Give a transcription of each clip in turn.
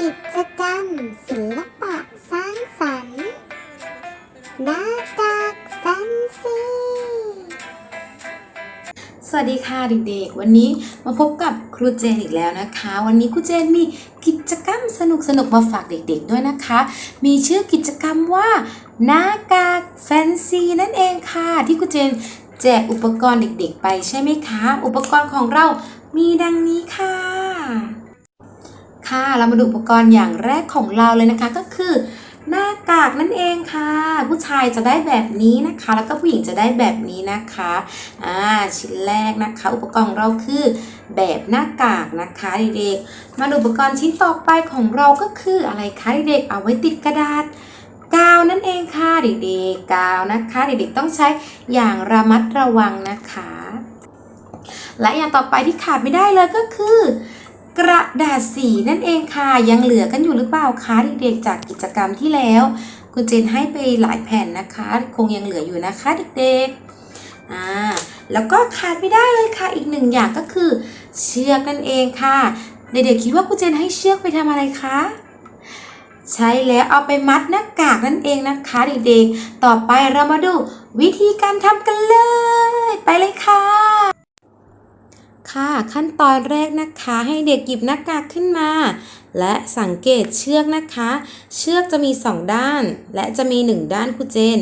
กิจกรรมศิลปะสร้างสรรค์หน้ากากแฟนซีสวัสดีค่ะเด็กๆ วันนี้มาพบกับครูเจนอีกแล้วนะคะ วันนี้ครูเจนมีกิจกรรมสนุกๆมาฝากเด็กๆด้วยนะคะ มีชื่อกิจกรรมว่าหน้ากากแฟนซีนั่นเองค่ะ ที่ครูเจนแจกอุปกรณ์เด็กๆ ไปใช่ไหมคะ อุปกรณ์ของเรามีดังนี้ค่ะ ค่ะ เรามาดูอุปกรณ์อย่างแรกของเราเลยนะคะก็คือ หน้ากากนั่นเองค่ะ ผู้ชายจะได้แบบนี้นะคะ แล้วก็ผู้หญิงจะได้แบบนี้นะคะอ่าชิ้นแรกนะคะ อุปกรณ์ของเราคือแบบหน้ากากนะคะเด็กๆมาดูอุปกรณ์ชิ้นต่อไปของเราก็คืออะไรคะเด็กๆเอาไว้ติดกระดาษกาวนั่นเองค่ะเด็กๆกาวนะคะ เด็กๆต้องใช้อย่างระมัดระวังนะคะ และอย่างต่อไปที่ขาดไม่ได้เลยก็คือ กระดาษสีนั่นเองค่ะ ยังเหลือกันอยู่หรือเปล่าคะเด็กๆจากกิจกรรมที่แล้ว คุณเจนให้ไปหลายแผ่นนะคะ คงยังเหลืออยู่นะคะเด็กๆอ่าแล้วก็ขาดไม่ได้เลยค่ะ อีกหนึ่งอย่างก็คือ เชือกนั่นเองค่ะเด็กๆคิดว่าคุณเจนให้เชือกไปทำอะไรคะใช่แล้วเอาไปมัดหน้ากากนั่นเองนะคะเด็กๆ ต่อไปเรามาดูวิธีการทำกันเลย ไปเลยค่ะ ค่ะ ขั้นตอนแรกนะคะให้เด็กหยิบหน้ากากขึ้นมา และสังเกตเชือกนะคะ เชือกจะมี 2 ด้าน และจะมี 1 ด้านครูเจน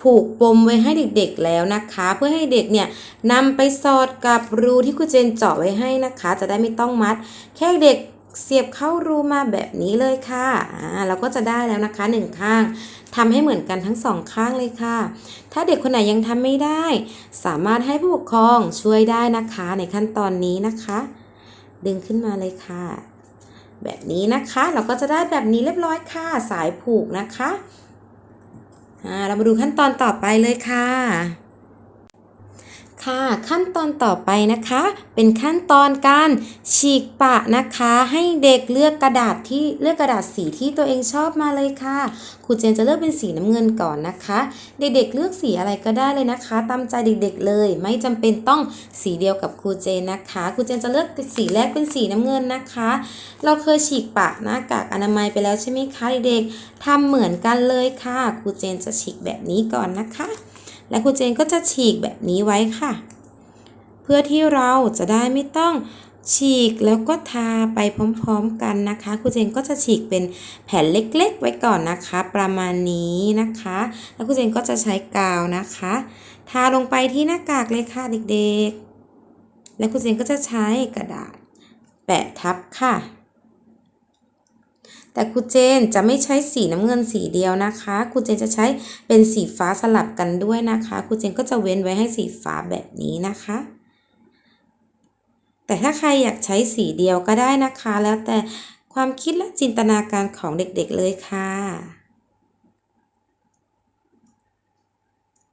ผูกปมไว้ให้เด็กๆแล้วนะคะ เพื่อให้เด็กเนี่ยนำไปสอดกับรูที่ครูเจนเจาะไว้ให้นะคะ จะได้ไม่ต้องมัด แค่เด็ก เสียบเข้ารูมาแบบนี้เลยค่ะอ่าเราก็จะได้แล้วนะคะหนึ่งข้างทำให้เหมือนกันทั้งสองข้างเลยค่ะ ถ้าเด็กคนไหนยังทำไม่ได้ สามารถให้ผู้ปกครองช่วยได้นะคะในขั้นตอนนี้นะคะ ดึงขึ้นมาเลยค่ะ แบบนี้นะคะ เราก็จะได้แบบนี้เรียบร้อยค่ะ สายผูกนะคะอ่าเรามาดูขั้นตอนต่อไปเลยค่ะ ค่ะ ขั้นตอนต่อไปนะคะ เป็นขั้นตอนการฉีกปะนะคะ ให้เด็กเลือกกระดาษที่เลือกกระดาษสีที่ตัวเองชอบมาเลยค่ะครูเจนจะเลือกเป็นสีน้ำเงินก่อนนะคะ เด็กๆเลือกสีอะไรก็ได้เลยนะคะ ตามใจเด็กๆเลย ไม่จำเป็นต้องสีเดียวกับครูเจนนะคะครูเจนจะเลือกสีแรกเป็นสีน้ำเงินนะคะ เราเคยฉีกปะหน้ากากอนามัยไปแล้วใช่ไหมคะเด็กๆทำเหมือนกันเลยค่ะครูเจนจะฉีกแบบนี้ก่อนนะคะ และครูเจนก็จะฉีกแบบนี้ไว้ค่ะ เพื่อที่เราจะได้ไม่ต้องฉีกแล้วก็ทาไปพร้อมๆกันนะคะครูเจนก็จะฉีกเป็นแผ่นเล็กๆ ไว้ก่อนนะคะ ประมาณนี้นะคะ แล้วครูเจนก็จะใช้กาวนะคะ ทาลงไปที่หน้ากากเลยค่ะเด็กๆ และครูเจนก็จะใช้กระดาษแปะทับค่ะ แต่ครูเจนจะไม่ใช้สีน้ำเงินสีเดียวนะคะครูเจนจะใช้เป็นสีฟ้าสลับกันด้วยนะคะครูเจนก็จะเว้นไว้ให้สีฟ้าแบบนี้นะคะ แต่ถ้าใครอยากใช้สีเดียวก็ได้นะคะ แล้วแต่ความคิดและจินตนาการของเด็กๆเลยค่ะ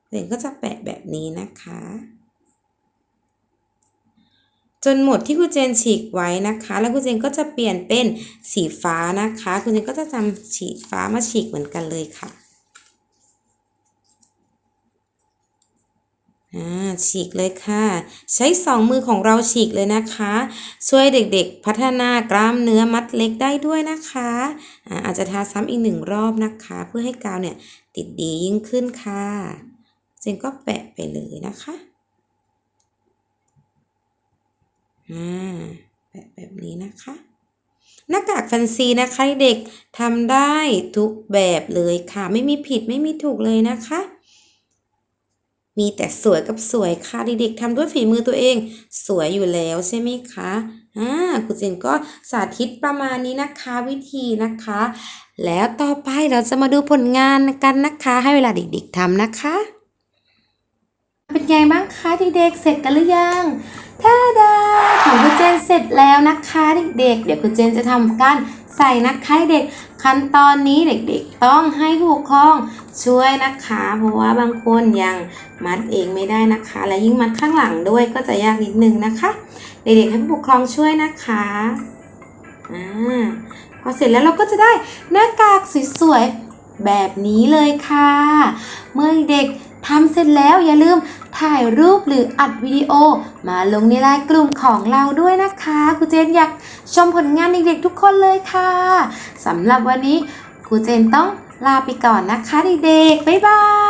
เจนก็จะแปะแบบนี้นะคะ จนหมดที่ครูเจนฉีกไว้นะคะ แล้วครูเจนก็จะเปลี่ยนเป็นสีฟ้านะคะครูเจนก็จะจำฉีกฟ้ามาฉีกเหมือนกันเลยค่ะอ่าฉีกเลยค่ะ ใช้สองมือของเราฉีกเลยนะคะ ช่วยเด็กๆ พัฒนากล้ามเนื้อมัดเล็กได้ด้วยนะคะอาอาจจะทาซ้ำอีกหนึ่งรอบนะคะ เพื่อให้กาวเนี่ยติดดียิ่งขึ้นค่ะเจนก็แปะไปเลยนะคะ อ่าแบบแบบนี้นะคะ หน้ากากแฟนซีนะคะเด็กทำได้ทุกแบบเลยค่ะ ไม่มีผิดไม่มีถูกเลยนะคะ มีแต่สวยกับสวยค่ะเด็กๆทำด้วยฝีมือตัวเอง สวยอยู่แล้วใช่ไหมคะอ่าครูเจนก็สาธิตประมาณนี้นะคะวิธีนะคะ แล้วต่อไปเราจะมาดูผลงานกันนะคะ ให้เวลาเด็กๆทำนะคะ เป็นไงบ้างคะเด็กๆเสร็จกันหรือยัง ท่าดาของคุณเจนเสร็จแล้วนะคะเด็กๆ เดี๋ยวคุณเจนจะทำการใส่นะคะเด็กขั้นตอนนี้เด็กๆ ต้องให้ผู้ปกครองช่วยนะคะ เพราะว่าบางคนยังมัดเองไม่ได้นะคะ และยิ่งมัดข้างหลังด้วยก็จะยากนิดนึงนะคะ เด็กๆให้ผู้ปกครองช่วยนะคะอ่าพอเสร็จแล้วเราก็จะได้หน้ากากสวยๆแบบนี้เลยค่ะ เมื่อเด็ก ทำเสร็จแล้วอย่าลืมถ่ายรูปหรืออัดวิดีโอ มาลงในไลน์กลุ่มของเราด้วยนะคะครูเจนอยากชมผลงานเด็กๆทุกคนเลยค่ะสำหรับวันนี้ครูเจนต้องลาไปก่อนนะคะเด็กๆบ๊ายบาย